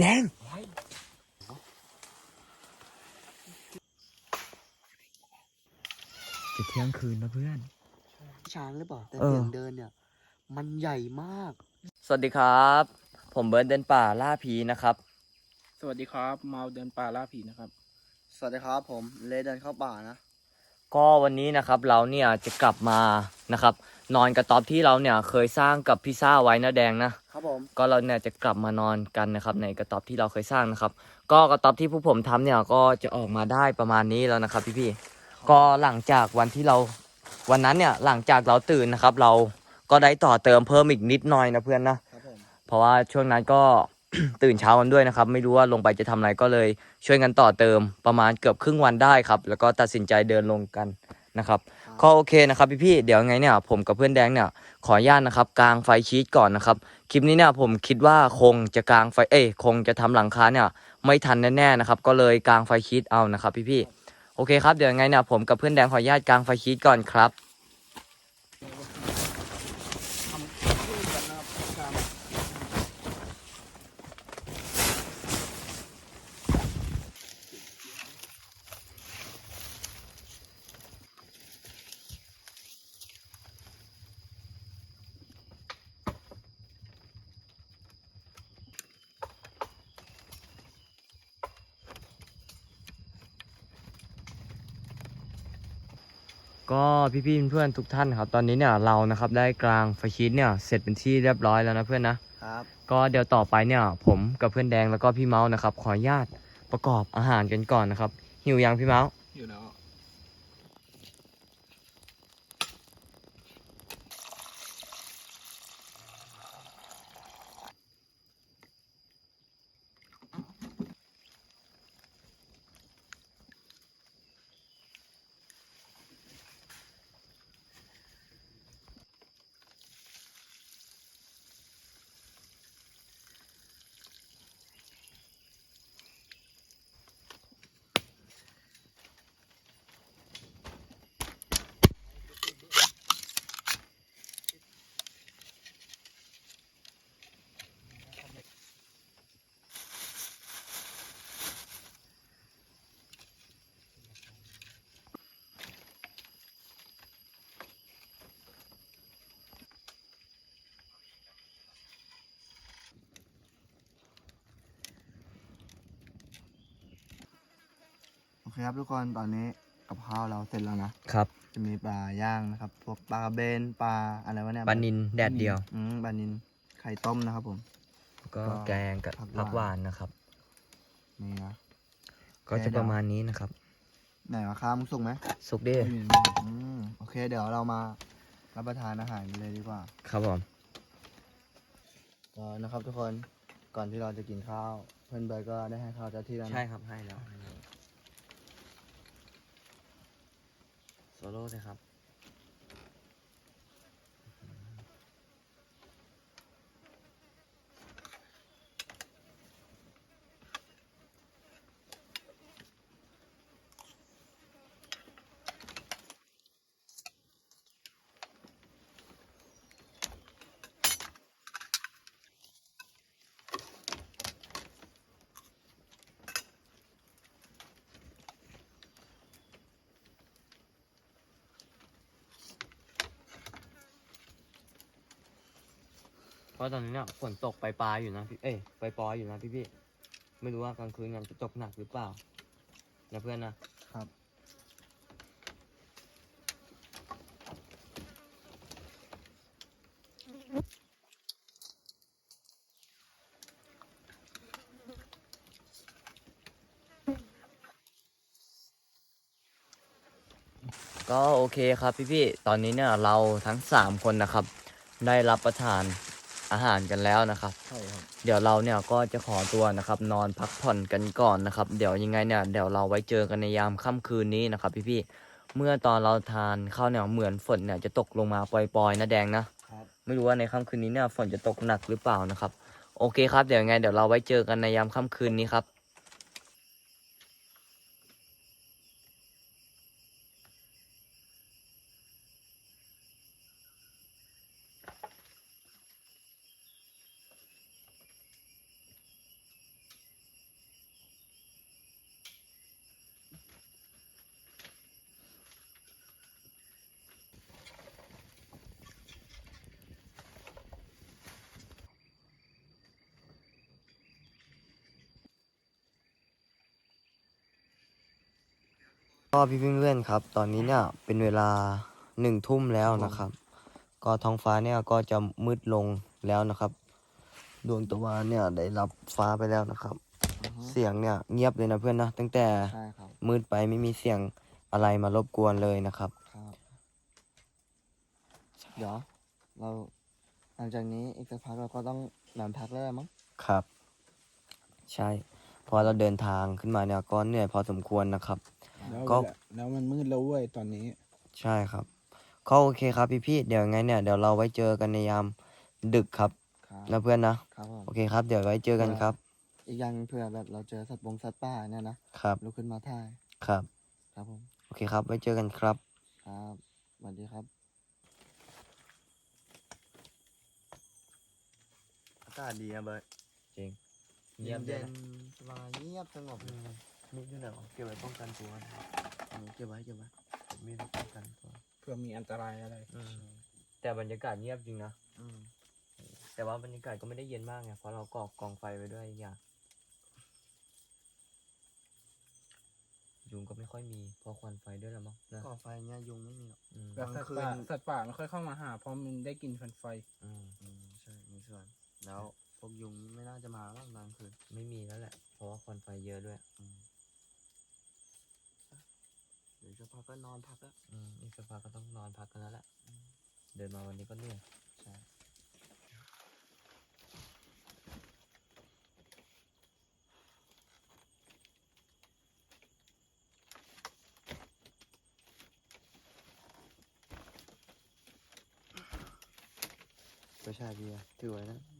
แดง จะเที่ยงคืนนะเพื่อน ช้างหรือเปล่าแต่เออเสียงเดินเนี่ย มันใหญ่มาก สวัสดีครับ ผมเบิร์ดเดินป่าล่าผีนะครับ สวัสดีครับ เมาเดินป่าล่าผีนะครับ สวัสดีครับผมเลเดินเข้าป่านะ ก็วันนี้นะครับเราเนี่ยจะกลับมานะครับ นอนกระต๊อบที่เราเนี่ยเคยสร้างกับพี่ซ่าไว้นะแดงนะ ครับผมก็เราเนี่ยจะกลับมานอนกันนะครับ ในกระต๊อบที่เราเคยสร้างนะครับ ก็กระต๊อบที่พวกผมทำเนี่ยก็จะออกมาได้ประมาณนี้แล้วนะครับ พี่ๆก็หลังจากวันที่เราวันนั้นเนี่ยหลังจากเราตื่นนะครับ เราก็ได้ต่อเติมเพิ่มอีกนิดหน่อยนะเพื่อนนะครับผมเพราะว่าช่วงนั้นก็ตื่นเช้ากันด้วยนะครับ ไม่รู้ว่าลงไปจะทำอะไรก็เลยช่วยกันต่อเติมประมาณเกือบครึ่งวันได้ครับ แล้วก็ตัดสินใจเดินลงกันนะครับ ก็โอเคนะครับพี่พี่เดี๋ยวไงเนี่ยผมกับเพื่อนแดงเนี่ยขออนุญาตนะครับกางไฟชีตก่อนนะครับคลิปนี้เนี่ยผมคิดว่าคงจะกางไฟเอ้ยคงจะทำหลังคาเนี่ยไม่ทันแน่ๆนะครับก็เลยกางไฟชีตเอานะครับพี่พี่โอเคครับเดี๋ยวยังไงเนี่ยผมกับเพื่อนแดงขออนุญาตกางไฟชีตก่อนครับ ทำคู่กันนะครับครับ ก็พี่ๆเพื่อนๆทุกท่านครับตอนนี้เนี่ยเรานะครับได้กลางไฟชีตเนี่ยเสร็จเป็นที่เรียบร้อยแล้วนะเพื่อนนะครับ ก็เดี๋ยวต่อไปเนี่ยผมกับเพื่อนแดงแล้วก็พี่เมาส์นะครับขออนุญาตประกอบอาหารกันก่อนนะครับหิวยังพี่เมาส์ เคครับทุกคนตอนนี้กับข้าวเราเสร็จแล้วนะ ครับ จะมีปลาย่างนะครับ พวกปลากระเบนปลาอะไรวะเนี่ยปลานินแดดเดียว อืมปลานินไข่ต้มนะครับผมแล้วก็ก็แกงกับผักหวานผักหวานนะครับ นี่นะ ก็จะประมาณนี้นะครับ ไหนวะข้าวมึงสุกไหมสุกดิอืมโอเค เดี๋ยวเรามารับประทานอาหารกันเลยดีกว่า ครับผมก็นะครับทุกคนก่อนที่เราจะกินข้าว เพื่อนเบิร์ดก็ได้ให้ข้าวเจ้าที่แล้วนะใช่ครับให้แล้ว โซโล่เลยครับ เพราะตอนนี้เนี่ยฝนตกไปปลายๆอยู่นะพี่เอ้ยไปปอยๆอยู่นะพี่พี่ๆไม่รู้ว่ากลางคืนมันจะตกหนักหรือเปล่านะเพื่อนนะครับ ก็โอเคครับพี่ๆตอนนี้เนี่ยเราทั้ง 3 คนนะครับ ได้รับประทาน อาหารกันแล้วนะครับ ใช่ครับ เดี๋ยวเราเนี่ยก็จะขอตัวนะครับ นอนพักผ่อนกันก่อนนะครับ เดี๋ยวยังไงเนี่ยเดี๋ยวเราไว้เจอกันในยามค่ำคืนนี้นะครับ พี่ๆเมื่อตอนเราทานข้าวเนี่ยเหมือนฝนเนี่ยจะตกลงมาปล่อยๆนะแดงนะครับไม่รู้ว่าในค่ำคืนนี้เนี่ยฝนจะตกหนักหรือเปล่านะครับ โอเคครับเดี๋ยวยังไงเดี๋ยวเราไว้เจอกันในยามค่ำคืนนี้ครับ ก็พี่เพื่อนๆครับ ตอนนี้เนี่ยเป็นเวลาหนึ่งทุ่มแล้วนะครับ ก็ท้องฟ้าเนี่ยก็จะมืดลงแล้วนะครับ ดวงตะวันเนี่ยได้รับฟ้าไปแล้วนะครับอือฮึเสียงเนี่ยเงียบเลยนะเพื่อนนะตั้งแต่ใช่ครับมืดไปไม่มีเสียงอะไรมารบกวนเลยนะครับ ครับเดี๋ยวเราหลังจากนี้อีกสักพักเราก็ต้องนอนพักแล้วมั้งครับ ใช่เพอเราเดินทางขึ้นมาเนี่ยก็เหนื่อยพอสมควรนะครับแล้ว ก็ แล้วมันมืดแล้วเว้ยตอนนี้ ใช่ครับ ก็โอเคครับพี่ๆเดี๋ยวยังไงเนี่ยเดี๋ยวเราไว้เจอกันในยามดึกครับครับนะเพื่อนนะครับผมโอเคครับ เดี๋ยวไว้เจอกันครับ อีกอย่างเผื่อแบบเราเจอสัตว์บงสัตว์ป่าเนี่ยนะครับลุกขึ้นมาถ่ายครับ ครับผมโอเคครับ ไว้เจอกันครับ ครับสวัสดีครับอากาศดีนะเบิร์ดจริง เย็นเย็นสบายเงียบสงบเลย มีดด้วยเหรอเก็บไว้ป้องกันตัวเอาเก็บไว้เก็บไว้มีดไว้ป้องกันตัวเพื่อมีอันตรายอะไรแต่บรรยากาศเงียบจริงนะ อืมแต่ว่าบรรยากาศก็ไม่ได้เย็นมากไง เพราะเราก่อกองไฟไว้ด้วยอีกอย่างยุงก็ไม่ค่อยมีเพราะควันไฟด้วยละมั้งนะก่อไฟเนี่ยยุงไม่มีหรอก อืมแต่สัตว์กลาป่างคืน สัตว์ป่าไม่ค่อยเข้ามาหาเพราะมันได้กลินควันไฟ อืมอืมใช่มีส่วน แล้วพวกยุงไม่น่าจะมาแล้วกลางคืนไม่มีแล้วแหละ เพราะว่าควันไฟเยอะด้วย อืม เดี๋ยวจะพักก็นอนพักแล้วอืมอีกสักพักก็ต้องนอนพักกันแล้วแหละเดินมาวันนี้ก็เหนื่อยใช่ก็ใช่พี่อะถือไว้นะ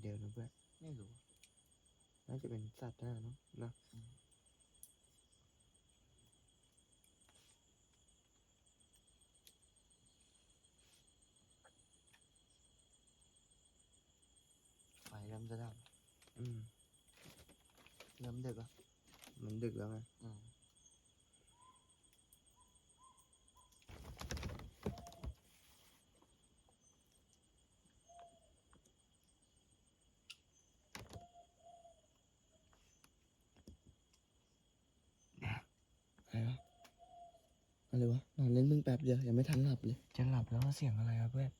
เสียงอะไรเดินนะเพื่อน ไม่รู้ น่าจะเป็นสัตว์นะเนาะนะไฟเริ่มจะดับอืมเริ่มดึกอะมันดึกแล้วไง อืมอะไรวะ อะไรวะนอนเล่นมึงแป๊บเดียวยังไม่ทันหลับเลย จะหลับแล้วเสียงอะไรครับเพื่อน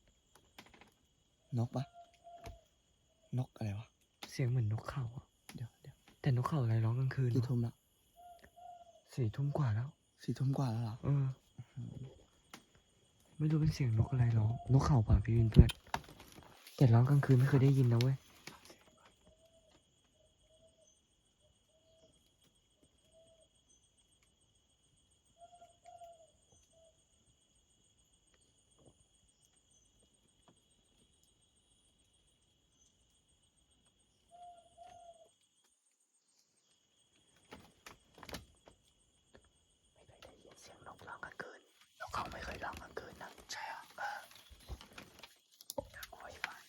นกปะนกอะไรวะ เสียงเหมือนนกเขาอะเดี๋ยวเดี๋ยวแต่นกเขาอะไรร้องกลางคืนกี่วะทุ่มละสี่ทุ่มกว่าแล้วสี่ทุ่มกว่าแล้วเหรอเออ ไม่รู้เป็นเสียงนกอะไรร้องนกเขาป่ะพี่วินเพื่อนแต่ร้องกลางคืนไม่เคยได้ยินนะเว้ย ไม่เคยได้ ยินเสียงนกร้องกลางคืนนกเขาไม่เคยร้องกลางคืนนะใช่เหรอเออน่ากลัวอยู่บ้าน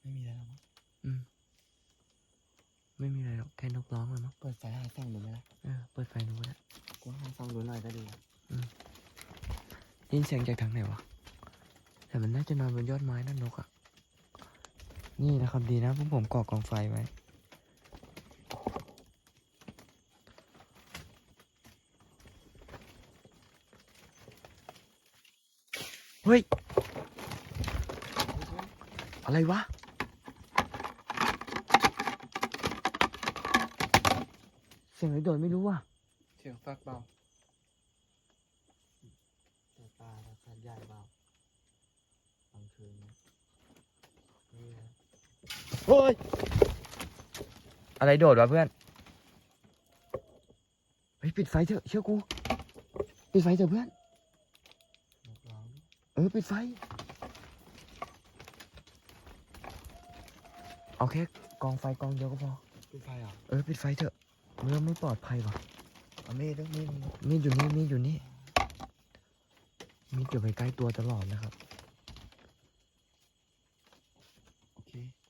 ไม่มีอะไรแล้วมั้งอืม ไม่มีอะไรหรอกแค่นกร้องเลยมั้งเปิดไฟหาส่องดูไหมล่ะเออเปิดไฟดูก็ได้กูว่าหาส่องดูหน่อยก็ดีอะได้ยินเสียงจากทางไหนวะ แต่มันน่าจะนอนบนยอดไม้นั่นนกอะนี่นะครับดีนะพวกผมก่อกองไฟไว้ เฮ้ย อะไรวะเสียงอะไรโดดไม่รู้ว่ะ เสียงสัตว์เปล่า แต่ปลาแล้วสัตว์ใหญ่เปล่ากลาง คืนเนี่ยนี่นะเฮ้ยอะไรโดดวะเพื่อนเฮ้ยปิดไฟเถอะเชื่อกู ปิดไฟเถอะเพื่อน นกร้องเออปิดไฟ เอาแค่กองไฟกองเดียวก็พอปิดไฟเหรอเออปิดไฟเถอะเริ่มไม่ปลอดภัยว่ะ เอามีดด้วยมีดมีดมีดอยู่นี่มีดอยู่นี่มีดอยู่ใกล้ๆตัวตลอดนะครับ โอเค เ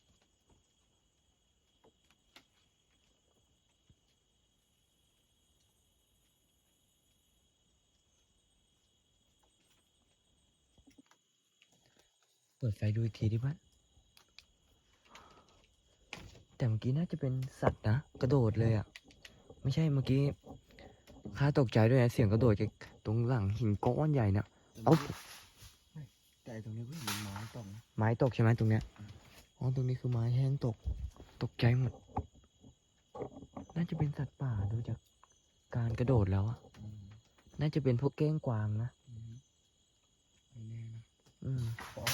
ปิดไฟดูอีกทีดิเพื่อนแต่เมื่อกี้น่าจะเป็นสัตว์นะกระโดดเลยอะ่ะ ไม่ใช่เมื่อกี้ข้าตกใจด้วยนะเสียงกระโดดจากตรงหลังหินก้อนใหญ่น่ะเอ้าแต่ไอ้ตรงนี้ก็เห็นไม้ตกนะไม้ตกใช่ไหมตรงเนี้ยอ๋อตรงนี้คือไม้แห้งตก ตกใจหมด น่าจะเป็นสัตว์ป่าดูจากการกระโดดแล้วอะอืมน่าจะเป็นพวกเก้งกวางนะอืมไม่แน่นะอืม เพราะ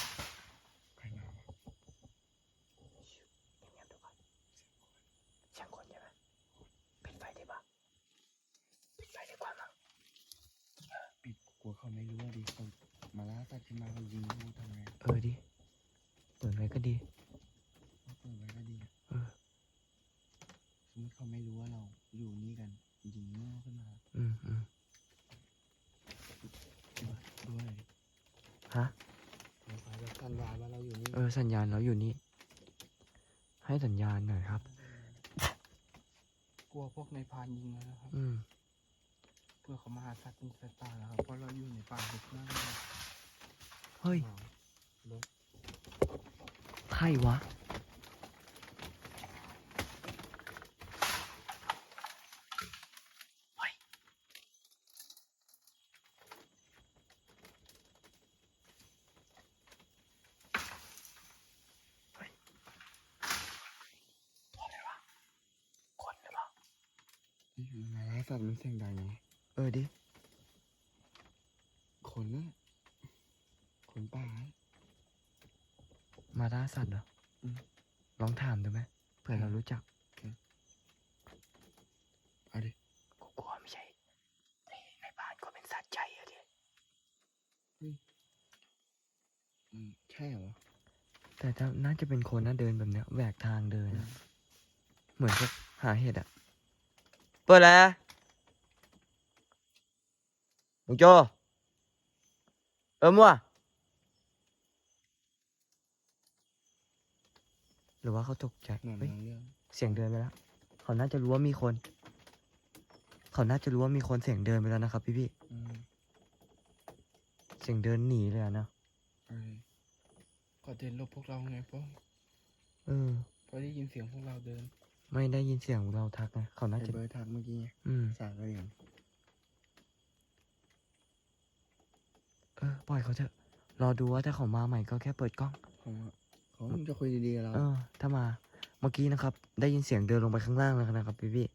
ใครมาวะ เงียบๆดูก่อนเสียงคนใช่ไหมปิดไฟได้ปะปิดไฟได้กว่ามั้ง ปิดกลัวเขาไม่รู้ว่าดิเขา มาล่าสัตว์ขึ้นมาเขายิงลูกทำไงเออดิเปิดไว้ก็ดีเขาเปิดไว้ก็ดีนะเออ สมมติเขาไม่รู้ว่าเราอยู่นี่กันยิงลูกขึ้นมาอืมอืมด้วยด้วยฮะ เราไปแล้วกันวาว่าเราอยู่นี่เออ สัญญาณเราอยู่นี่ ให้สัญญาณหน่อยครับ กลัวพวกในพรานยิงแล้วนะครับอืม เพื่อเขามาหาสัตว์เป็นสัตว์ป่าแล้วครับเพราะเราอยู่ในป่าลึกมากเลย เฮ้ยรถใครวะคนหรือเปล่านี่มาล่าสัตว์มันเสียงดังไงเออดิ คนน่ะคนป่า มา ล่าสัตว์เหรออมลองถามดูไหมเผื่อเรารู้จักเอาดิกูกลัวไม่ใช่ในในบ้านก็เป็นสัตว์ใจอะดิอืมใช่เหรอ แต่ถ้าน่าจะเป็นคนนะเดินแบบเนี้ยแหวกทางเดินอะเหมือนพวกหาเห็ดอะเปิดแล้วลุงโจเออมั่ว รือว่าเขาตกใจเหมือนเฮ้ยบางเรื่องเสียงเดินไปแล้ว เขาน่าจะรู้ว่ามีคน เขาน่าจะรู้ว่ามีคนเสียงเดินไปแล้วนะครับ พี่พี่อืมๆเสียงเดินหนีเลยอะนะเออก็เดินหลบพวกเราไงเพราะเออ เพราะได้ยินเสียงพวกเราเดินไม่ได้ยินเสียงเราทักไงเขาน่าไอ้จะ เบิร์ดทักเมื่อกี้ไงอืม สากก็อย่างเออปล่อยเขาเถอะรอดูว่าถ้าเขามาใหม่ก็แค่เปิดกล้องเขา เขาจะคุยดีๆกับเราเออ ถ้ามา เมื่อกี้นะครับ ได้ยินเสียงเดินลงไปข้างล่างแล้วนะครับพี่พี่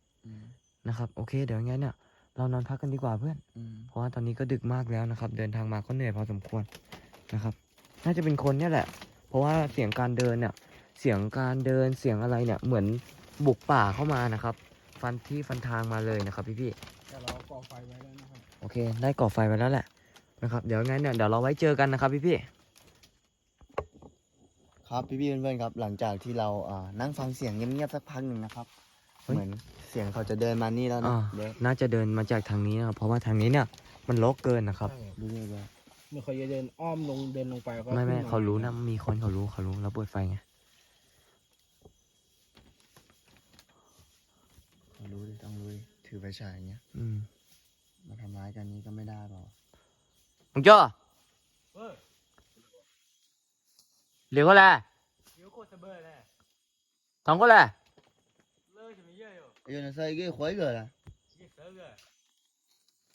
มๆนะครับ โอเค เดี๋ยวงั้นเนี่ย เรานอนพักกันดีกว่าเพื่อน อืมเพราะว่าตอนนี้ก็ดึกมากแล้วนะครับ เดินทางมาก็เหนื่อยพอสมควรนะครับ น่าจะเป็นคนเนี่ยแหละ เพราะว่าเสียงการเดินเนี่ย เสียงการเดินเสียงอะไรเนี่ย เหมือนบุกป่าเข้ามานะครับ ฟันที่ฟันทางมาเลยนะครับพี่พี่ๆ แต่เราก่อไฟไว้แล้วนะครับ โอเค ได้ก่อไฟไว้แล้วแหละนะครับ เดี๋ยวงั้นเนี่ยเดี๋ยวเราไว้เจอกันนะครับพี่พี่ ครับพี่ๆเพื่อนๆครับ หลังจากที่เราอ่านั่งฟังเสียงเงียบๆสักพักหนึ่งนะครับเหมือนเสียงเขาจะเดินมานี่แล้วอ่านะเดี๋ยวน่าจะเดินมาจากทางนี้นะครับ เพราะว่าทางนี้เนี่ยมันรกเกินนะครับ ดูเลยว่าเมื่อเขาจะเดินอ้อมลงเดินลงไปก็ไม่ไม่ขึ้นเขารู้นะมีคนเขารู้เขารู้เราเปิดไฟไงเขารู้ดิต้องรู้ดิถือไฟฉายอย่างเงี้ยอืมมาทำร้ายกันนี้ก็ไม่ได้เปล่ามึงจ้อเออเหลียวก็แหละเดี๋ยวโคตรเบอร์เลยทองก็แหละเลิกจะไม่เย อะอยู่เอ้ยนั่นใส่กี่ขวยเกิดอะยี่สิบเกอร์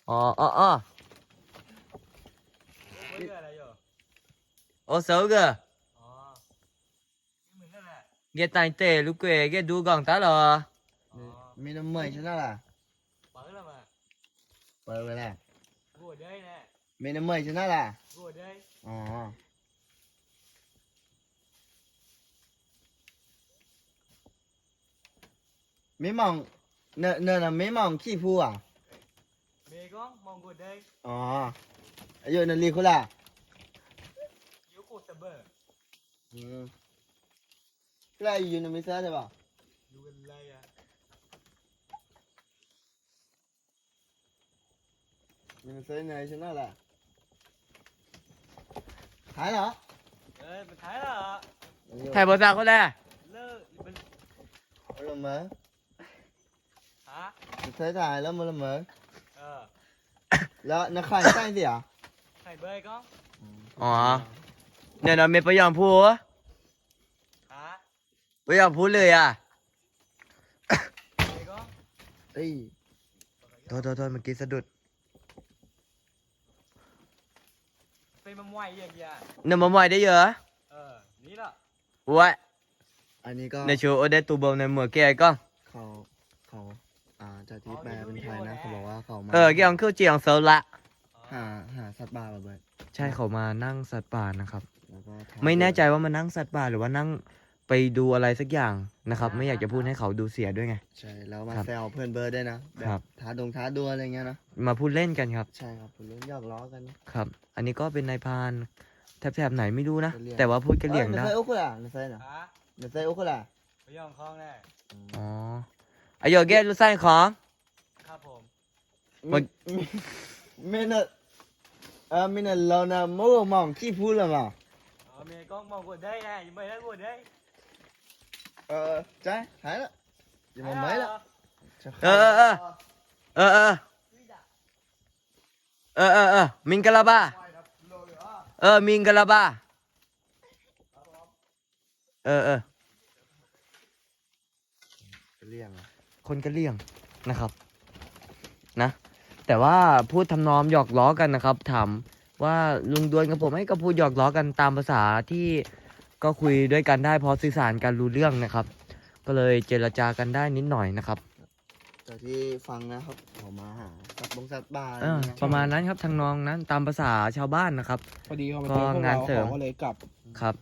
อ๋ออ๋ออ๋อเกอร์อะไรอยู่โอ้เสือ เกออ๋อนี่เหมือนนั่นแหละเกตังเตะลูกเกยเกดูกล่องตาเหรออ๋อมีน้ำเมยใช่ไหมล่ะเปิ ดแล้วมาเปิดไปแล้วกูได้แน่มีน้ำเมยใช่ไหมล่ะกูได้อ๋อไม่มองเนอะเนอะน่ะไม่มองขี้ผู้อะเมย์ก็มองกูได้อ๋ออายุนันรีคุณล่ะเดี๋ยวโคตรเบอร์อืมก็ได้อยู่ในมิสเตอร์ใช่ป่ะดูกันเลยอะอยู่ในมิสเตอร์ไหนใช่ไหมล่ะหายเหรอเอ้ยมันท้ายแล้วถ่ายบทสาวก็แหละเลิกมันเอาละเหมอฮะมิสเตอร์ถ่ายแล้วมันละเหมอเออแล้วนักข่าวใช่สิอะใครเบอร์ก็อ๋อเนี่ยเราไม่ไปยอมพูดฮะไม่ยอมพูดเลยอะไอ้ก็เอ้ยโทษโทษโทษเมื่อกี้สะดุดเป็นมะม่วงอย่างเงี้ยเนี่ยมาใหม่ได้เยอะเออนี่ล่ะวะอันนี้ก็ในชูโอเดตูบอมในหมือแกก็เขาเขา อ่าจากที่แปลเป็นไทยนะเขาบอกว่าเขามาเออแกของคือเจียงเซลละหาหาสัตว์ป่าแบบเบิดใช่เขามานั่งสัตว์ป่านะครับ แล้วก็ถ่ายไม่แน่ใจว่ามานั่งสัตว์ป่าหรือว่านั่งไปดูอะไรสักอย่างนะครับ ไม่อยากจะพูดให้เขาดูเสียด้วยไง ใช่แล้วมาครับแซวเพื่อนเบิร์ดด้วยนะแบครับ บท้าดงท้าดวลอะไรเงี้ยนะมาพูดเล่นกันครับใช่ครับผมเล่นหยอกล้อกัน ครับ อันนี้ก็เป็นนายพรานแถบๆไหนไม่รู้นะกะเหรี่ยง แต่ว่าพูดกะเหลี่ยงเอ้ได้ในไซโอคุล่ะในไซน่ะฮะในไซโอคุล่ะไปย่องคล้องแน่อ๋อ อายอเกตรู้ไส้ของ ครับผมมันไม่น่ะเออไม่น่ะเราน่ะโม่มองขี้พูดละมั้งเออเมย์ก็มองกดได้นะยังไม่ได้กดได้เออใช่หายละอย่ามาไม่ละเออเออเออเออเออเออเออเออมิงกะลาบาเออมิงกะลาบาเออเออเลี่ยงอะ คนกะเหลี่ยงนะครับ นะ แต่ว่าพูดทำนองหยอกล้อกันนะครับ ถามว่าลุงดวนกับผมให้ก็พูดหยอกล้อกันตามภาษาที่ก็คุยด้วยกันได้พอสื่อสารกันรู้เรื่องนะครับ ก็เลยเจรจากันได้นิดหน่อยนะครับจากที่ฟังนะครับเขามาหาสัตว์บงสัตว์ป่าอะไรเออเงี้ยประมาณนั้นครับทางน้องนั้นตามภาษาชาวบ้านนะครับพอดีเขาไปก็เจอพวกงานเราเสริมเขาก็เลยกลับครับ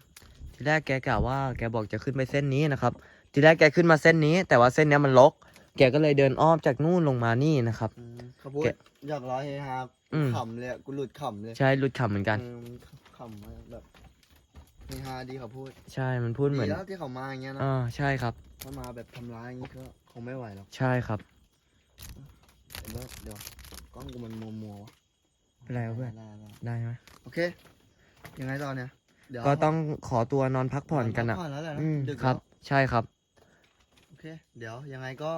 ทีแรกแกกล่าวว่าแกบอกจะขึ้นไปเส้นนี้นะครับ ทีแรกแกขึ้นมาเส้นนี้ แต่ว่าเส้นเนี้ยมันลก แกก็เลยเดินอ้อมจากนู่นลงมานี่นะครับ อืมเขาพูดแกหยอกล้อเฮฮาอืม ขำเลยอะกูหลุดขำเลยใช่หลุดขำเหมือนกัน เออมันขำมากแบบเฮฮาดีเขาพูดใช่มันพูดเหมือนดีแล้วที่เขามาอย่างเงี้ยนะอ่าใช่ครับ ถ้ามาแบบทำร้ายอย่างงี้ก็คงไม่ไหวหรอกใช่ครับ เดี๋ยวเดี๋ยวกล้องกูมันมัวมัวๆวะเป็นไรวะเพื่อน ได้ได้ได้ไหมโอเค ยังไงต่อเนี่ยเดี๋ยวก็ต้องขอตัวนอนพักผ่อนกันพัอะผ่อนแล้วแหละนะอืมดึกครับแล้วใช่ครับ โอเค เดี๋ยวยังไงก็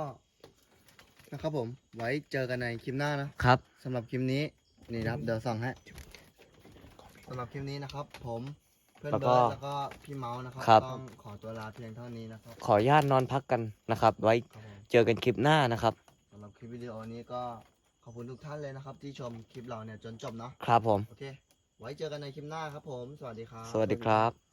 นะครับผม ไว้เจอกันในคลิปหน้านะครับสำหรับคลิปนี้นี่นะครับ เดี๋ยวส่องให้สำหรับคลิปนี้นะครับ ผมเพื่อนแล้วเบิก็ร์ดแล้วก็พี่เมาส์นะครับครับ ต้องขอตัวลาเพียงเท่านี้นะครับขออนุญาตนอนพักกันนะครับ ไว้ครับผมเจอกันคลิปหน้านะครับ สำหรับคลิปวิดีโอนี้ก็ขอบคุณทุกท่านเลยนะครับ ที่ชมคลิปเราเนี่ยจนจบเนาะครับผม โอเค ไว้เจอกันในคลิปหน้าครับผม สวัสดีครับ สวัสดีครับ